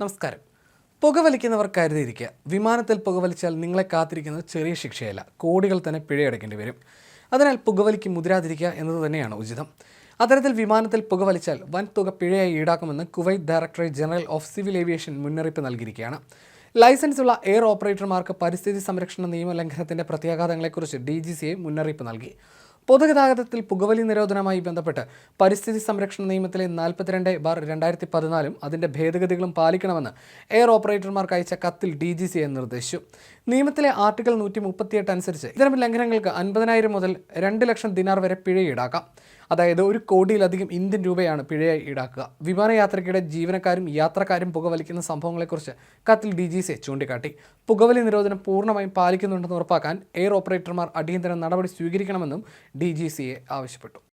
നമസ്കാരം. പുകവലിക്കുന്നവർ കരുതിയിരിക്കുക. വിമാനത്തിൽ പുകവലിച്ചാൽ നിങ്ങളെ കാത്തിരിക്കുന്നത് ചെറിയ ശിക്ഷയല്ല. കോടികൾ തന്നെ പിഴയടക്കേണ്ടി വരും. അതിനാൽ പുകവലിക്ക് മുതിരാതിരിക്കുക എന്നത് തന്നെയാണ് ഉചിതം. അത്തരത്തിൽ വിമാനത്തിൽ പുകവലിച്ചാൽ വൻ തുക പിഴയായി ഈടാക്കുമെന്ന് Kuwait directorate general of civil aviation മുന്നറിയിപ്പ് നൽകിയിരിക്കുകയാണ്. ലൈസൻസുള്ള എയർ ഓപ്പറേറ്റർമാർക്ക് പരിസ്ഥിതി സംരക്ഷണ നിയമലംഘനത്തിന്റെ പ്രത്യാഘാതങ്ങളെക്കുറിച്ച് ഡി ജി മുന്നറിയിപ്പ് നൽകി. പൊതുഗതാഗതത്തിൽ പുകവലി നിരോധനവുമായി ബന്ധപ്പെട്ട് പരിസ്ഥിതി സംരക്ഷണ നിയമത്തിലെ നാൽപ്പത്തിരണ്ട് ബാർ രണ്ടായിരത്തി പതിനാലും അതിന്റെ ഭേദഗതികളും പാലിക്കണമെന്ന് എയർ ഓപ്പറേറ്റർമാർക്ക് അയച്ച കത്തിൽ ഡി ജി സിയെ നിർദ്ദേശിച്ചു. നിയമത്തിലെ ആർട്ടിക്കിൾ നൂറ്റി മുപ്പത്തിയെട്ട് അനുസരിച്ച് ഇത്തരം ലംഘനങ്ങൾക്ക് അൻപതിനായിരം മുതൽ രണ്ട് ലക്ഷം ദിനാർ വരെ പിഴ ഈടാക്കാം. അതായത് ഒരു കോടിയിലധികം ഇന്ത്യൻ രൂപയാണ് പിഴയായി ഈടാക്കുക. വിമാനയാത്രയ്ക്കിടെ ജീവനക്കാരും യാത്രക്കാരും പുകവലിക്കുന്ന സംഭവങ്ങളെക്കുറിച്ച് കത്തിൽ ഡി ജി സി ചൂണ്ടിക്കാട്ടി. പുകവലി നിരോധനം പൂർണമായും പാലിക്കുന്നുണ്ടെന്ന് ഉറപ്പാക്കാൻ എയർ ഓപ്പറേറ്റർമാർ അടിയന്തര നടപടി സ്വീകരിക്കണമെന്നും ഡി ജി സിയെ ആവശ്യപ്പെട്ടു.